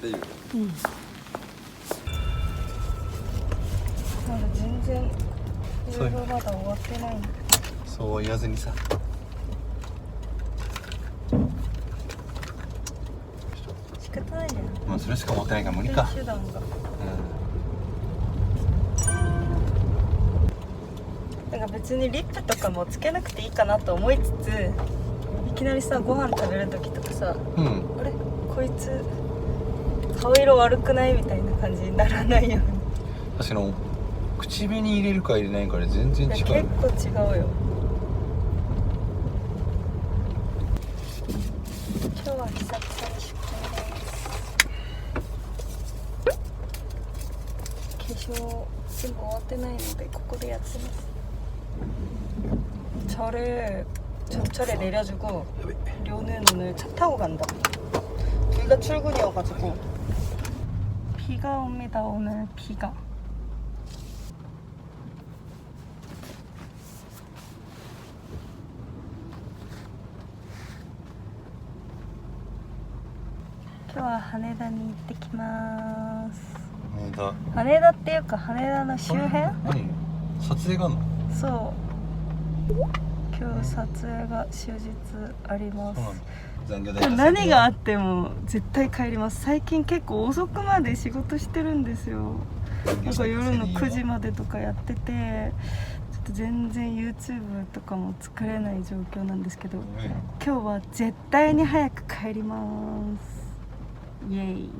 大丈夫う。ん。まだ全然いろいろまだ終わってない。そう言わずにさ。仕方ないじゃん。まあそれしか持ってないから無理か。手段が。うだから別にリップとかもつけなくていいかなと思いつついきなりさご飯食べる時とかさんうん。あれ？こいつ顔色悪くないみたいな感じにならないよう私の口紅入れるか入れないかで全然違にいうやよ結構違うよ今日は久々に出勤です化粧全部終わってないのでここでやってます 저를 전철에 내려주고 료는 오늘 차 타고 간다 둘 다 출근이어가지고 비가 옵니다 오늘 비가今日は羽田に行ってきます羽田羽田っていうか羽田の周辺何撮影があんのそう 今日撮影が終日あります。残業代何があっても絶対帰ります。最近結構遅くまで仕事してるんですよ。なんか夜の9時までとかやっててちょっと全然 YouTube とかも作れない状況なんですけど今日は絶対に早く帰ります。イエイ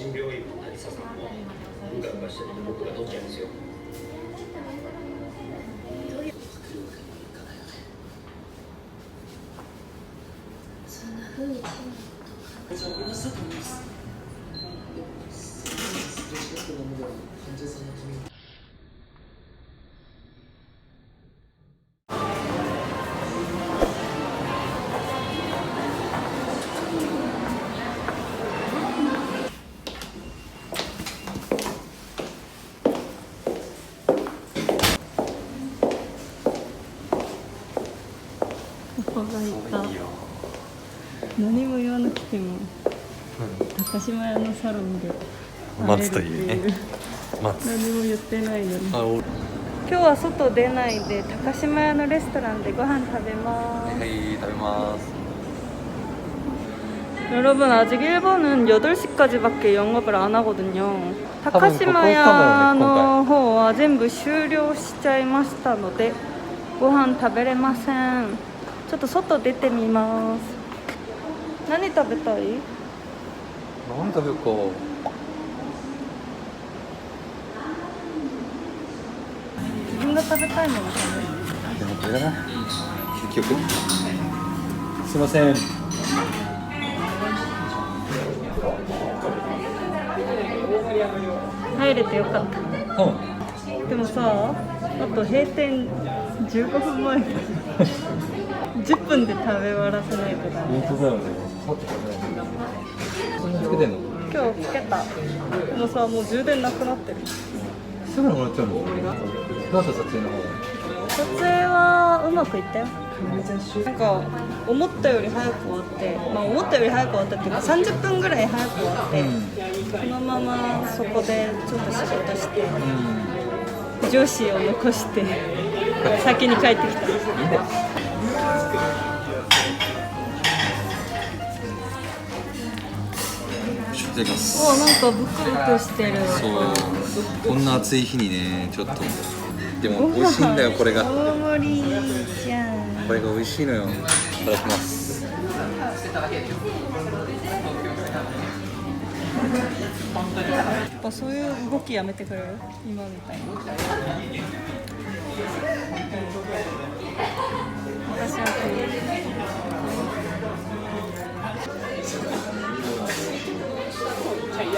診療医の成田さんもうかうかしてて僕が取っちゃうんですよ。いた何も言わなくても高島屋のサロンで待つというね会えるっていう待つ何も言ってないのにあお今日は外出ないで高島屋のレストランでご飯食べますはい食べます 여러분 아직 일본은 8시까지밖에 영업을 안 하거든요.多分ここ 타카시마야 スタンドだね今回の方は全部終了しちゃいましたのでご飯食べれません。 ちょっと外出てみます。何食べたい？何食べようか。自分が食べたいもの食でもこれだな。結局すいません。べ入れてよかった。うん。でもさ、あと閉店15分前10分で食べ終わらせないとダメ。本当だよね。さっきからねそんなつけてんの今日つけた。でもさ、もう充電なくなってる。すぐにもらっちゃうの？どうだった撮影の方。撮影はうまくいったよなんか思ったより早く終わって。まあ思ったより早く終わったっていうか30分ぐらい早く終わって、そのままそこでちょっと仕事して上司を残して先に帰ってきたただきますおなんかブクブクしてる。そう。こんな暑い日にねちょっと。でも美味しいんだよこれが。大盛りじゃん。これが美味しいのよ。いただきます。やっぱそういう動きやめてくれる？今みたいに。私は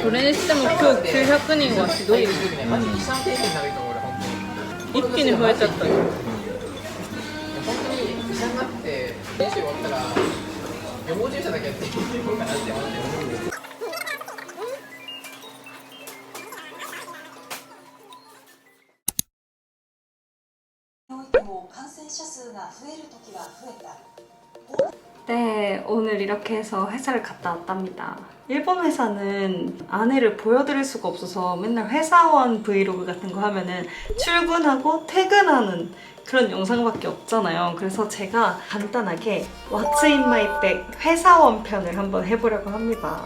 それにしても今日900人はひどいよマジ悲惨停止になると思う俺本当に一気に増えちゃったよ本当に感染者数が増えるときは増えた。 네, 오늘 이렇게 해서 회사를 갔다 왔답니다. 일본 회사는 아내를 보여드릴 수가 없어서 맨날 회사원 브이로그 같은 거 하면은 출근하고 퇴근하는 그런 영상밖에 없잖아요. 그래서 제가 간단하게 What's in my bag 회사원 편을 한번 해보려고 합니다.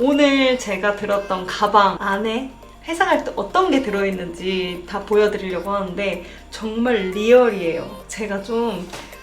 오늘 제가 들었던 가방 안에 회사 갈 때 어떤 게 들어있는지 다 보여드리려고 하는데 정말 리얼이에요. 제가 좀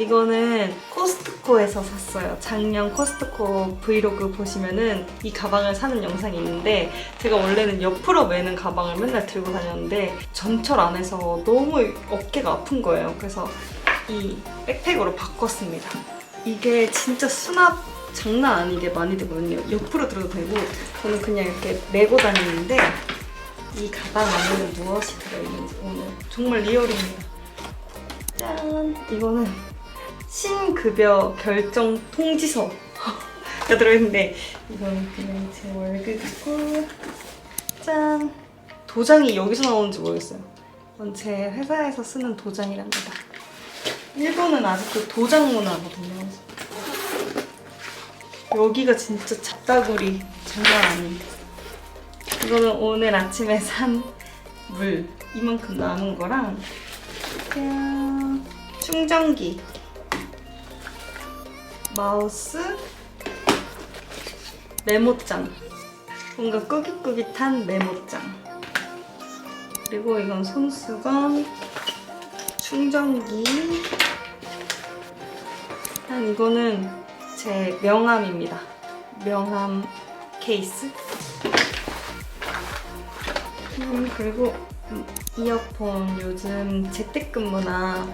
이거는 코스트코에서 샀어요 작년 코스트코 브이로그 보시면은 이 가방을 사는 영상이 있는데 제가 원래는 옆으로 매는 가방을 맨날 들고 다녔는데 전철 안에서 너무 어깨가 아픈 거예요 그래서 이 백팩으로 바꿨습니다. 이게 진짜 수납 장난 아니게 많이 되거든요. 옆으로 들어도 되고 저는 그냥 이렇게 메고 다니는데 이 가방 안에는 무엇이 들어있는지 오늘 정말 리얼입니다. 짠! 이거는 신급여 결정 통지서. 가 들어있는데 이건 그냥 제 월급이고. 짠. 도장이 여기서 나오는지 모르겠어요. 이건 제 회사에서 쓰는 도장이랍니다. 일본은 아직도 도장 문화거든요. 여기가 진짜 잡다구리 장난 아닌데 이거는 오늘 아침에 산 물. 이만큼 남은 거랑 그냥 충전기 마우스 메모장. 뭔가 꾸깃꾸깃한 메모장. 그리고 이건 손수건 충전기. 한 이거는 제 명함입니다. 명함 케이스. 음, 그리고 음, 이어폰 요즘 재택근무나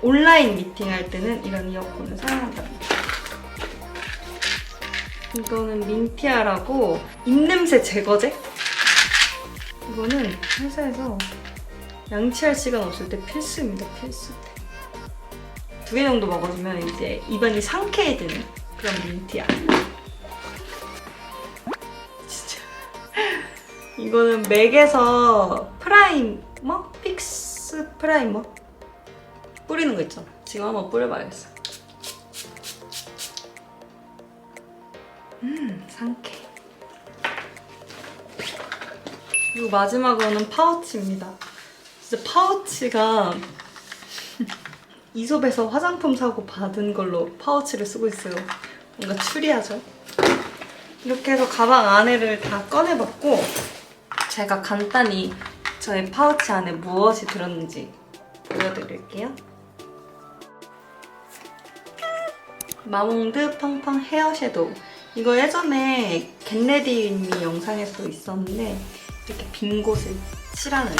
온라인 미팅할 때는 이런 이어폰을 사용한답니다. 이거는 민티아라고 입냄새 제거제? 이거는 회사에서 양치할 시간 없을 때 필수입니다, 필수. 두개 정도 먹어주면 이제 입안이 상쾌해지는 그런 민티아. 진짜. 이거는 맥에서 프라이머? 픽스 프라이머? 뿌리는 거 있잖아. 지금 한번 뿌려봐야겠어. 음, 상쾌. 그리고 마지막으로는 파우치입니다. 진짜 파우치가 이솝에서 화장품 사고 받은 걸로 파우치를 쓰고 있어요. 뭔가 추리하죠? 이렇게 해서 가방 안에를 다 꺼내봤고 제가 간단히 저의 파우치 안에 무엇이 들었는지 보여드릴게요. 마몽드 팡팡 헤어 섀도우. 이거 예전에 겟레디님이 영상에서도 있었는데 이렇게 빈 곳을 칠하는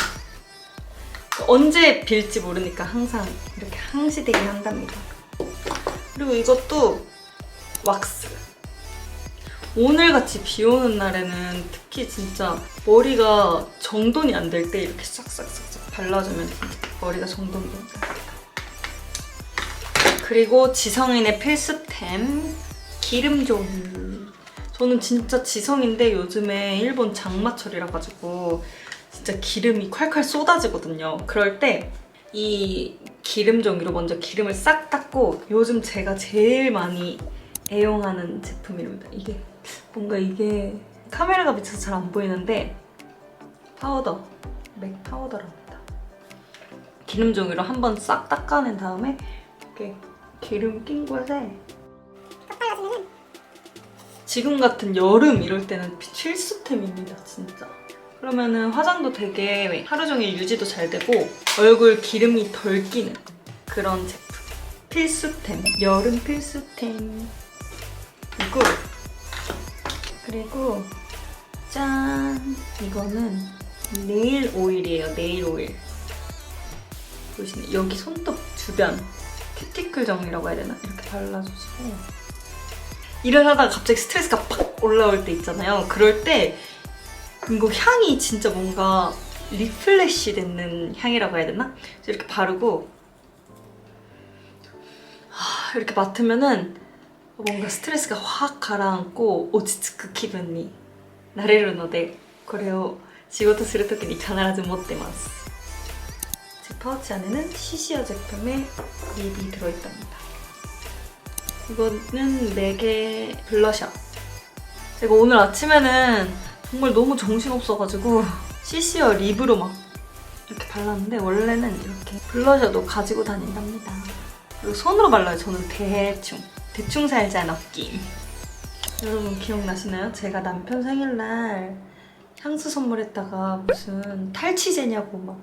언제 빌지 모르니까 항상 이렇게 항시되게 한답니다. 그리고 이것도 왁스. 오늘같이 비 오는 날에는 특히 진짜 머리가 정돈이 안 될 때 이렇게 싹싹싹싹 발라주면 머리가 정돈이 된다. 그리고 지성인의 필수템 기름 종류. 저는 진짜 지성인데 요즘에 일본 장마철이라 가지고 진짜 기름이 콸콸 쏟아지거든요. 그럴 때 이 기름 종이로 먼저 기름을 싹 닦고 요즘 제가 제일 많이 애용하는 제품입니다. 이게 뭔가 이게 카메라가 비쳐서 잘 안 보이는데 파우더, 맥 파우더랍니다. 기름 종이로 한번 싹 닦아낸 다음에 이렇게 기름 낀 곳에 지금 같은 여름 이럴 때는 필수템입니다, 진짜. 그러면은 화장도 되게 하루 종일 유지도 잘 되고 얼굴 기름이 덜 끼는 그런 제품. 필수템, 여름 필수템. 이고 그리고 짠! 이거는 네일 오일이에요, 네일 오일. 보시면 여기 손톱 주변 큐티클 정이라고 해야 되나? 이렇게 발라주시고 일을 하다가 갑자기 스트레스가 팍 올라올 때 있잖아요. 그럴 때 이거 향이 진짜 뭔가 리플래시 되는 향이라고 해야 되나? 그래서 이렇게 바르고 하, 이렇게 맡으면은 뭔가 스트레스가 확 가라앉고 오치츠크 기분이 なれるのでこれを仕事するときに必ず持ってます。 제 파우치 안에는 시시어 제품의 립이 들어있답니다. 이거는 4개 블러셔. 제가 오늘 아침에는 정말 너무 정신없어가지고 시시어 립으로 막 이렇게 발랐는데 원래는 이렇게 블러셔도 가지고 다닌답니다. 그리고 손으로 발라요. 저는 대충. 대충 살자 느낌. 여러분 기억나시나요? 제가 남편 생일날 향수 선물했다가 무슨 탈취제냐고 막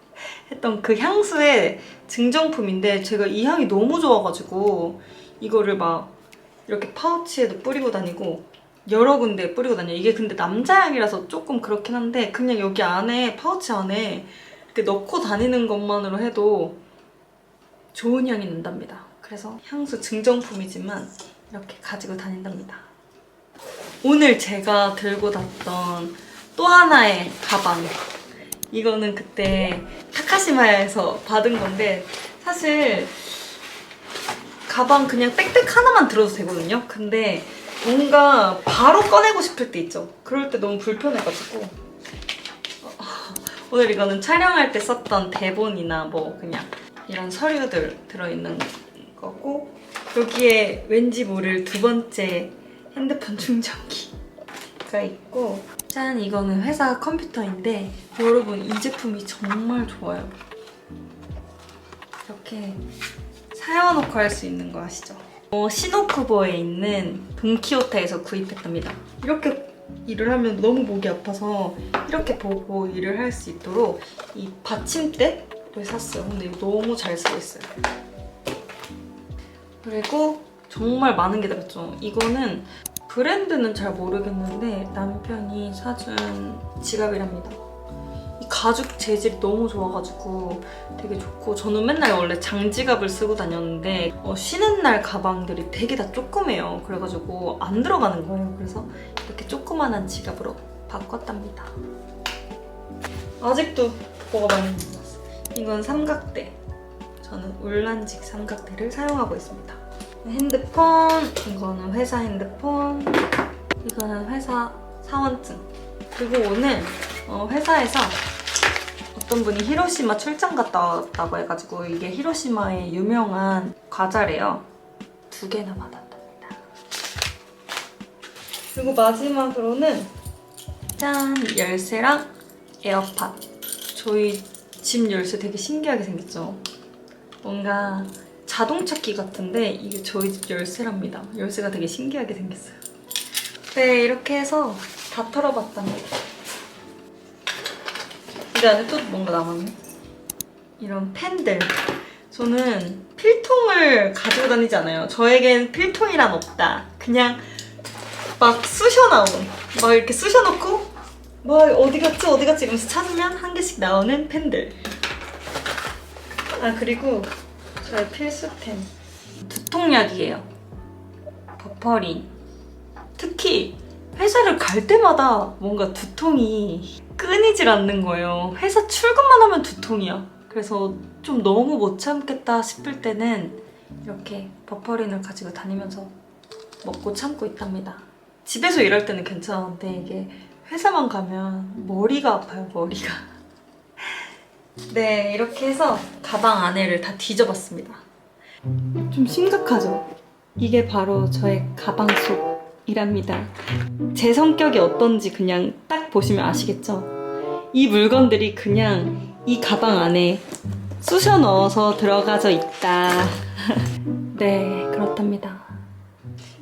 했던 그 향수의 증정품인데 제가 이 향이 너무 좋아가지고 이거를 막 이렇게 파우치에도 뿌리고 다니고 여러 군데 뿌리고 다녀요. 이게 근데 남자 향이라서 조금 그렇긴 한데 그냥 여기 안에 파우치 안에 이렇게 넣고 다니는 것만으로 해도 좋은 향이 난답니다. 그래서 향수 증정품이지만 이렇게 가지고 다닌답니다. 오늘 제가 들고 갔던 또 하나의 가방. 이거는 그때 타카시마야에서 받은 건데 사실 가방 그냥 백팩 하나만 들어도 되거든요. 근데 뭔가 바로 꺼내고 싶을 때 있죠. 그럴 때 너무 불편해가지고 어, 오늘 이거는 촬영할 때 썼던 대본이나 뭐 그냥 이런 서류들 들어있는 거고 여기에 왠지 모를 두 번째 핸드폰 충전기가 있고 짠 이거는 회사 컴퓨터인데 여러분 이 제품이 정말 좋아요. 이렇게 사용해놓고 할 수 있는 거 아시죠? 어, 시노쿠보에 있는 돈키호테에서 구입했답니다. 이렇게 일을 하면 너무 목이 아파서 이렇게 보고 일을 할 수 있도록 이 받침대를 샀어요. 근데 이거 너무 잘 쓰고 있어요. 그리고 정말 많은 게 들었죠. 이거는 브랜드는 잘 모르겠는데 남편이 사준 지갑이랍니다. 이 가죽 재질이 너무 좋아가지고 되게 좋고 저는 맨날 원래 장지갑을 쓰고 다녔는데 어, 쉬는 날 가방들이 되게 다 조그매요. 그래가지고 안 들어가는 거예요. 그래서 이렇게 조그만한 지갑으로 바꿨답니다. 아직도 뭐가 많이 남았어요. 이건 삼각대. 저는 울란직 삼각대를 사용하고 있습니다. 핸드폰, 이거는 회사 핸드폰, 이거는 회사 사원증. 그리고 오늘 어, 회사에서 어떤 분이 히로시마 출장 갔다 왔다고 해가지고 이게 히로시마의 유명한 과자래요. 두 개나 받았답니다. 그리고 마지막으로는 짠! 열쇠랑 에어팟. 저희 집 열쇠 되게 신기하게 생겼죠? 뭔가 자동차 키 같은데 이게 저희 집 열쇠랍니다. 열쇠가 되게 신기하게 생겼어요. 네, 이렇게 해서 다 털어봤답니다. 이 안에 또 뭔가 남았네. 이런 펜들. 저는 필통을 가지고 다니지 않아요. 저에겐 필통이란 없다. 그냥 막 쑤셔 나온. 막 이렇게 쑤셔 놓고 막 어디 갔지 어디 갔지 이러면서 찾으면 한 개씩 나오는 펜들. 아 그리고 저의 필수템 두통약이에요. 버퍼린. 특히 회사를 갈 때마다 뭔가 두통이 끊이질 않는 거예요. 회사 출근만 하면 두통이야. 그래서 좀 너무 못 참겠다 싶을 때는 이렇게 버퍼린을 가지고 다니면서 먹고 참고 있답니다. 집에서 일할 때는 괜찮은데 이게 회사만 가면 머리가 아파요, 머리가. 네, 이렇게 해서 가방 안에를 다 뒤져봤습니다. 좀 심각하죠? 이게 바로 저의 가방 속이랍니다. 제 성격이 어떤지 그냥 딱 보시면 아시겠죠? 이 물건들이 그냥 이 가방 안에 쑤셔 넣어서 들어가져 있다. 네, 그렇답니다.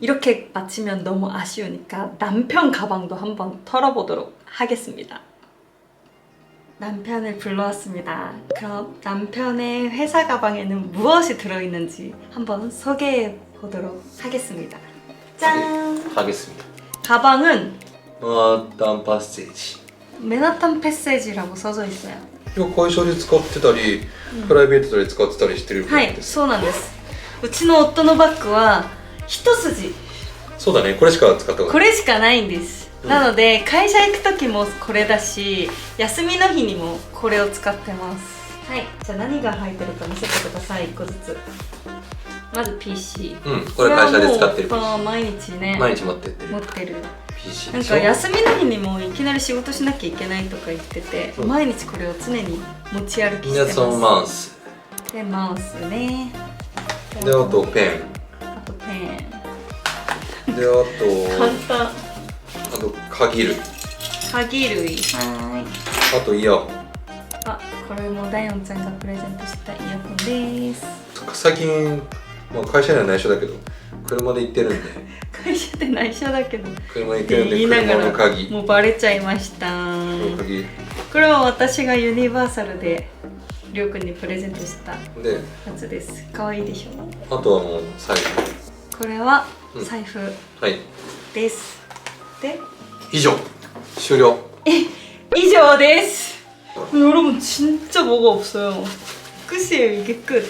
이렇게 마치면 너무 아쉬우니까 남편 가방도 한번 털어보도록 하겠습니다. 남편을 불러왔습니다. 그럼 남편의 회사 가방에는 무엇이 들어있는지 한번 소개해 보도록 하겠습니다. 짠! 하겠습니다. 가방은 아, 단パッセージ 메나탄 패세지라고 써져 있어요. 今会社で使ってたり、プライベートで使ってたりしてるはい、そうなんです。うちの夫のバッグは一筋そうだねこれしか使ったことこれしかないんです、うんなので会社行く時もこれだし休みの日にもこれを使ってますはいじゃあ何が入ってるか見せてください1個ずつまず PC うんこれ会社で使ってるこれはもうこの毎日ね毎日持ってってる持ってる PC なんか休みの日にもいきなり仕事しなきゃいけないとか言ってて、う。ん毎日これを常に持ち歩きしてます。皆さんマウス。でマウスね。であとペあとペン。ンであ簡と単。あと鍵類。鍵類。はーい。あとイヤホン。あこれもダイオンちゃんがプレゼントしたイヤホンです。最近、まあ、会社には内緒だけど車で行ってるんで会社で内緒だけど車で行ってるんで言いなが車のら鍵もうバレちゃいました車の鍵これは私がユニバーサルでりょうくんにプレゼントしたやでつですかわいいでしょあとはもう財これはうん財布布はいです、で以上終了 이죠です여러분 진짜 뭐가 없어요 끝이에요 이게 끝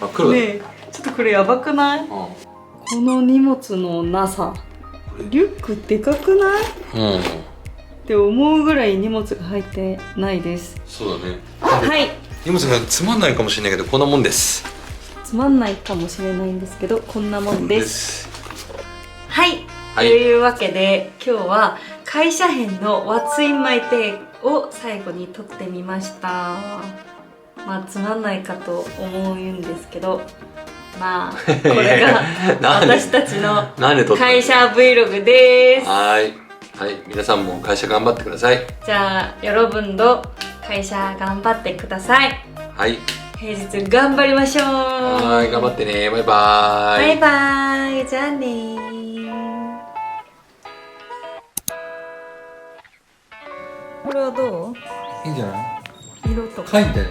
あ黒だ、ねえちょっとこれやばくないうん この荷物のなさリュックでかくない？うん。って思うぐらい荷物が入ってないです。そうだね。はい。荷物がつまんないかもしれないけどこんなもんです。つまんないかもしれないんですけどこんなもんです。す。はい。というわけで今日は会社編の「What's in my day」を最後に撮ってみました。まあつまんないかと思うんですけどまあ これが私たちの会社 Vlog です。はい。はい。皆さんも会社頑張ってください。じゃあよろぶんど会社頑張ってください。はい。平日頑張りましょう。はい。頑張ってね。バイバイ。バイバイ。じゃあねこれはどう？いいんじゃない？色とか。書いてね